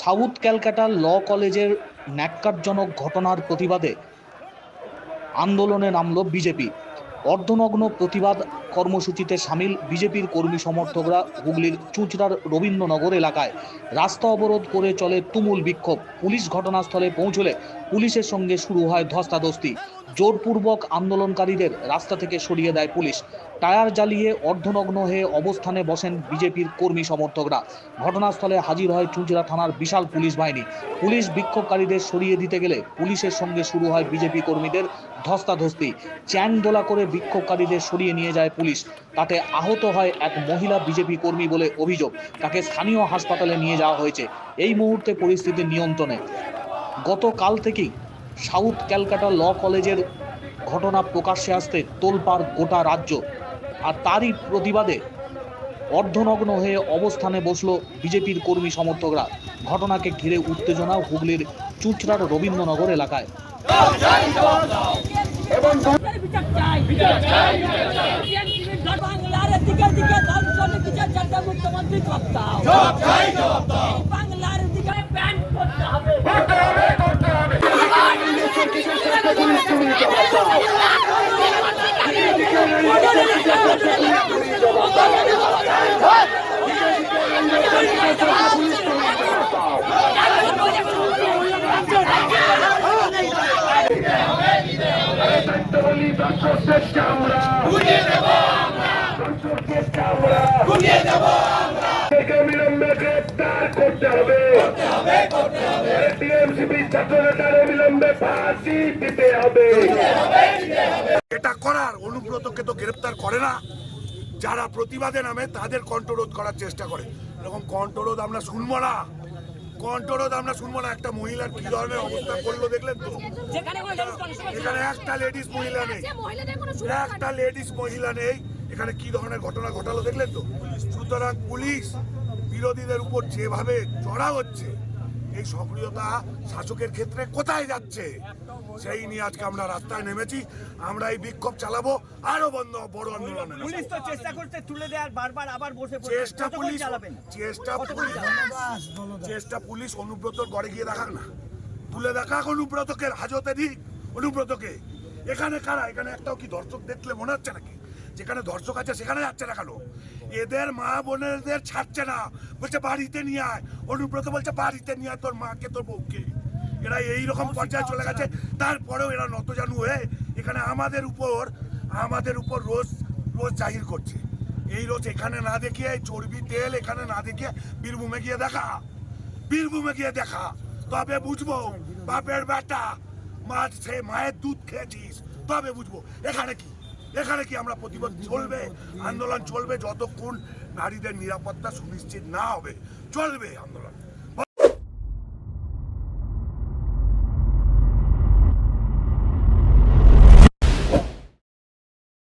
South Calcutta ল কলেজের ন্যাক্কারজনক ঘটনার প্রতিবাদে আন্দোলনে নামল বিজেপি। অর্ধনগ্ন প্রতিবাদ কর্মসূচিতে সামিল বিজেপির কর্মী সমর্থকরা হুগলির চুঁচড়ার রবীন্দ্রনগর এলাকায়। রাস্তা অবরোধ করে চলে তুমুল বিক্ষোভ। পুলিশ ঘটনাস্থলে পৌঁছলে পুলিশের সঙ্গে শুরু হয় ধস্তাধস্তি। জোরপূর্বক আন্দোলনকারীদের রাস্তা থেকে সরিয়ে দেয় পুলিশ। টায়ার জ্বালিয়ে অর্ধনগ্ন হয়ে অবস্থানে বসেন বিজেপির কর্মী সমর্থকরা। ঘটনাস্থলে হাজির হয় চুঁচড়া থানার বিশাল পুলিশ বাহিনী। পুলিশ বিক্ষোভকারীদের সরিয়ে দিতে গেলে পুলিশের সঙ্গে শুরু হয় বিজেপি কর্মীদের ধস্তাধস্তি। চ্যাং দোলা করে বিক্ষোভকারীদের সরিয়ে নিয়ে যায় পুলিশ। তাতে আহত হয় এক মহিলা বিজেপি কর্মী বলে অভিযোগ। তাকে স্থানীয় হাসপাতালে নিয়ে যাওয়া হয়েছে। এই মুহূর্তে পরিস্থিতি নিয়ন্ত্রণে। গতকাল থেকেই সাউথ ক্যালকাটা ল কলেজের ঘটনা প্রকাশ্যে আসতে তোলপাড় গোটা রাজ্য আর তারই প্রতিবাদে অর্ধনগ্ন হয়ে অবস্থানে বসল বিজেপির কর্মী সমর্থকরা। ঘটনাকে ঘিরে উত্তেজনা হুগলির চুঁচড়ার রবীন্দ্রনগর এলাকায়। মুখ্যমন্ত্রী চামড়া ঘুরিয়ে দেব দেব থেকে বিলম্বে গ্রেপ্তার করতে হবে টিএমসিপি ছাত্র দিতে হবে করার অনুব্রতকে তো গ্রেপ্তার করে না। যারা প্রতিবাদে নামে তাদের কণ্ঠরোধ করার চেষ্টা করে। এরকম কণ্ঠরোধ আমরা শুনব না। কণ্ঠরোধ আমরা শুনব না। একটা মহিলার কি ধরনের অবস্থা করল দেখলেন তো? এখানে একটা লেডিস মহিলা নেই। একটা লেডিস মহিলা নেই। এখানে কি ধরনের ঘটনা ঘটালো দেখলেন তো? সুতরাং পুলিশ বিরোধীদের উপর যেভাবে চড়া হচ্ছে এই সক্রিয়তা শাসকের ক্ষেত্রে কোথায় যাচ্ছে? সেই নিয়ে আজকে আমরা রাস্তায় নেমেছি। আমরা এই বিক্ষোভ চালাবো। আরও বন্ধ বড় আন্দোলন পুলিশ তো চেষ্টা করছে তুলে দেওয়ার বারবার আবার বসে চেষ্টা পুলিশ চালাবেন? চেষ্টা পুলিশ? চেষ্টা পুলিশ অনুব্রতর ঘরে গিয়ে দেখাক না। তুলে দেখাক অনুব্রতকে হাজতে দিক অনুব্রতকে। এখানে কারা? এখানে একটাও কি দর্শক দেখলে মনে হচ্ছে নাকি? যেখানে দর্শক আছে সেখানে যাচ্ছে না কেন? এদের মা বোনেদের ছাড়ছে না। বলছে বাড়িতে নিয়ে আয়। অনুব্রত বলছে বাড়িতে নিয়ে আয় তোর মাকে তোর বউকে। এরা এই রকম পর্যায়ে চলে গেছে। তারপরেও এরা নতজানু হয়ে এখানে আমাদের উপর আমাদের উপর রোজ রোজ জাহির করছে। এই রোজ এখানে না দেখিয়ে এই চর্বি তেল এখানে না দেখিয়ে বীরভূমে গিয়ে দেখা। বীরভূমে গিয়ে দেখা। তবে বুঝব বাপের বেটা মা সে মায়ের দুধ খেয়েছিস। তবে বুঝব। এখানে কি? এখানে কি আমরা প্রতিবাদ চলবে? আন্দোলন চলবে যতক্ষণ নারীদের নিরাপত্তা সুনিশ্চিত না হবে, চলবে আন্দোলন।